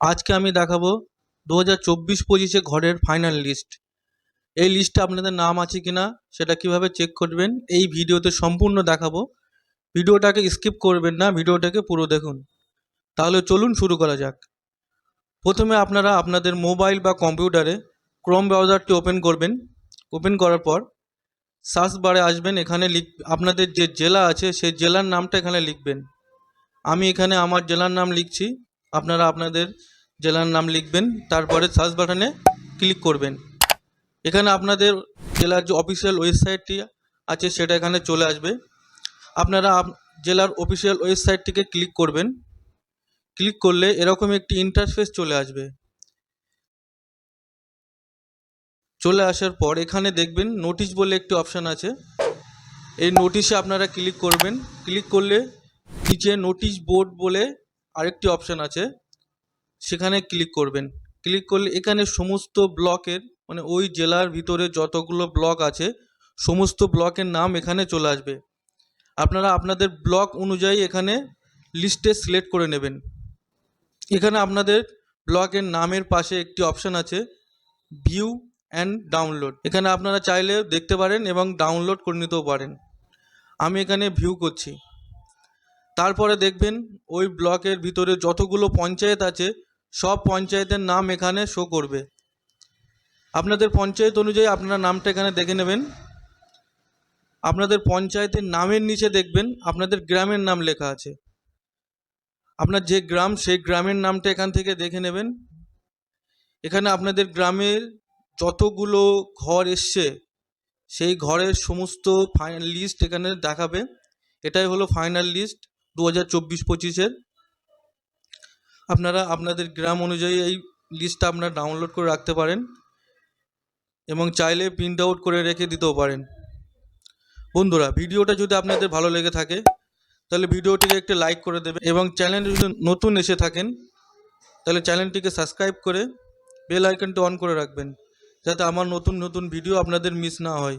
আজকে আমি দেখাবো দু হাজার চব্বিশ পঁচিশে ঘরের ফাইনাল লিস্ট এই লিস্টে আপনাদের নাম আছে কি না সেটা কীভাবে চেক করবেন, এই ভিডিওতে সম্পূর্ণ দেখাবো। ভিডিওটাকে স্কিপ করবেন না, ভিডিওটাকে পুরো দেখুন। তাহলে চলুন শুরু করা যাক। প্রথমে আপনারা আপনাদের মোবাইল বা কম্পিউটারে ক্রোম ব্রাউজারটি ওপেন করবেন। ওপেন করার পর সার্চ বারে আসবেন, এখানে লিখ আপনাদের যে জেলা আছে, সেই জেলার নামটা এখানে লিখবেন। আমি এখানে আমার জেলার নাম লিখছি। আপনারা আপনাদের জেলার নাম লিখবেন, তারপরে সার্চ বাটনে ক্লিক করবেন। এখানে আপনাদের জেলার যে অফিসিয়াল ওয়েবসাইটটি আছে, সেটা এখানে চলে আসবে। আপনারা আপ- জেলার অফিসিয়াল ওয়েবসাইটটিকে ক্লিক করবেন। ক্লিক করলে এরকম একটি ইন্টারফেস চলে আসবে। চলে আসার পর এখানে দেখবেন নোটিশ বলে একটি অপশান আছে। এই নোটিশে আপনারা ক্লিক করবেন। ক্লিক করলে নিচে নোটিশ বোর্ড বলে আরেকটি অপশান আছে, সেখানে ক্লিক করবেন। ক্লিক করলে এখানে সমস্ত ব্লকের মানে ওই জেলার ভিতরে যতগুলো ব্লক আছে, সমস্ত ব্লকের নাম এখানে চলে আসবে। আপনারা আপনাদের ব্লক অনুযায়ী এখানে লিস্টে সিলেক্ট করে নেবেন। এখানে আপনাদের ব্লকের নামের পাশে একটি অপশান আছে ভিউ অ্যান্ড ডাউনলোড এখানে আপনারা চাইলে দেখতে পারেন এবং ডাউনলোড করে নিতেও পারেন। আমি এখানে ভিউ করছি। তারপরে দেখবেন ওই ব্লকের ভিতরে যতগুলো পঞ্চায়েত আছে, সব পঞ্চায়েতের নাম এখানে শো করবে। আপনাদের পঞ্চায়েত অনুযায়ী আপনারা নামটা এখানে দেখে নেবেন। আপনাদের পঞ্চায়েতের নামের নিচে দেখবেন আপনাদের গ্রামের নাম লেখা আছে। আপনার যে গ্রাম, সেই গ্রামের নামটা এখান থেকে দেখে নেবেন। এখানে আপনাদের গ্রামের যতগুলো ঘর এসছে, সেই ঘরের সমস্ত ফাইনাল লিস্ট এখানে দেখাবে। এটাই হলো ফাইনাল লিস্ট দু হাজার চব্বিশ পঁচিশের। আপনারা আপনাদের গ্রাম অনুযায়ী এই লিস্টটা আপনারা ডাউনলোড করে রাখতে পারেন এবং চাইলে প্রিন্ট আউট করে রেখে দিতেও পারেন। বন্ধুরা, ভিডিওটা যদি আপনাদের ভালো লেগে থাকে, তাহলে ভিডিওটিকে একটি লাইক করে দেবেন এবং চ্যানেলে যদি নতুন এসে থাকেন, তাহলে চ্যানেলটিকে সাবস্ক্রাইব করে বেল আইকনটি অন করে রাখবেন, যাতে আমার নতুন নতুন ভিডিও আপনাদের মিস না হয়।